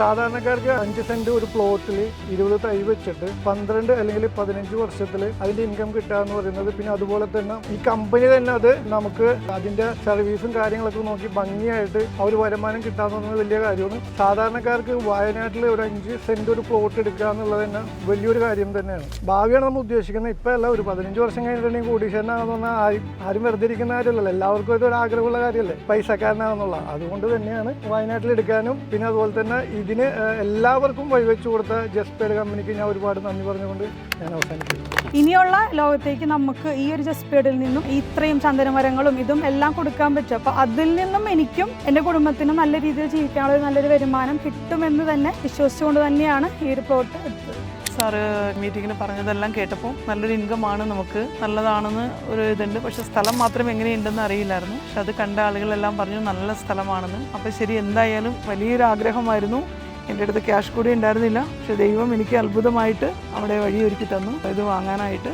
സാധാരണക്കാർക്ക് അഞ്ച് സെന്റ് ഒരു പ്ലോട്ടിൽ ഇരുപത് തൈ വെച്ചിട്ട് പന്ത്രണ്ട് അല്ലെങ്കിൽ പതിനഞ്ച് വർഷത്തിൽ അതിന്റെ ഇൻകം കിട്ടുക എന്ന് പറയുന്നത്. പിന്നെ അതുപോലെ തന്നെ ഈ കമ്പനി തന്നെ അത് നമുക്ക് അതിന്റെ സർവീസും കാര്യങ്ങളൊക്കെ നോക്കി ഭംഗിയായിട്ട് അവർ വരുമാനം കിട്ടാന്ന് പറയുന്നത് വലിയ കാര്യമാണ്. സാധാരണക്കാർക്ക് വയനാട്ടിൽ ഒരു അഞ്ച് സെന്റ് ഒരു പ്ലോട്ട് എടുക്കുക എന്നുള്ളത് തന്നെ വലിയൊരു കാര്യം തന്നെയാണ്. ഭാവിയാണ് നമ്മൾ ഉദ്ദേശിക്കുന്നത്. ഇപ്പം അല്ല ഒരു പതിനഞ്ച് വർഷം കഴിഞ്ഞിട്ടുണ്ടെങ്കിൽ കോടീശ്വരനാണെന്ന് പറഞ്ഞാൽ ആരും ആരും വെറുതെ ഇരിക്കുന്ന കാര്യമല്ലല്ലോ. എല്ലാവർക്കും ഇതൊരു ആഗ്രഹമുള്ള കാര്യമല്ലേ? പൈസക്കാരനാണെന്നുള്ള. അതുകൊണ്ട് തന്നെയാണ് വയനാട്ടിൽ എടുക്കാനും പിന്നെ അതുപോലെ തന്നെ ഇതിന് എല്ലാവർക്കും വഴിവെച്ചു കൊടുത്ത ജസ്പേഡ് കമ്പനിക്ക് ഞാൻ ഒരുപാട് നന്ദി പറഞ്ഞുകൊണ്ട് ഞാൻ അവസാനിക്കുന്നു ഇനിയുള്ള ലോകത്തേക്ക് നമുക്ക് ഈ ഒരു ജസ്പേഡിൽ നിന്നും ഇത്രയും ചന്ദനമരങ്ങളും ഇതും എല്ലാം കൊടുക്കാൻ പറ്റും. അപ്പോൾ അതിൽ നിന്നും എനിക്കും എന്റെ കുടുംബത്തിനും നല്ല രീതിയിൽ ജീവിക്കാനുള്ള ഒരു നല്ലൊരു വരുമാനം കിട്ടുമെന്ന് തന്നെ വിശ്വസിച്ചുകൊണ്ട് തന്നെയാണ് ഈ ഒരു പ്ലോട്ട് എടുത്തത്. സാറ് മീറ്റിങ്ങിന് പറഞ്ഞതെല്ലാം കേട്ടപ്പോൾ നല്ലൊരു ഇൻകം ആണ് നമുക്ക് നല്ലതാണെന്ന് ഒരു ഇതുണ്ട്. പക്ഷെ സ്ഥലം മാത്രം എങ്ങനെയുണ്ടെന്ന് അറിയില്ലായിരുന്നു. പക്ഷെ അത് കണ്ട ആളുകളെല്ലാം പറഞ്ഞു നല്ല സ്ഥലമാണെന്ന്. അപ്പോൾ ശരി എന്തായാലും വലിയൊരു ആഗ്രഹമായിരുന്നു. എന്റെ അടുത്ത് ക്യാഷ് കൂടി ഉണ്ടായിരുന്നില്ല. പക്ഷെ ദൈവം എനിക്ക് അത്ഭുതമായിട്ട് അവിടെ വഴിയൊരുക്കി തന്നു. ഇത് വാങ്ങാനായിട്ട്.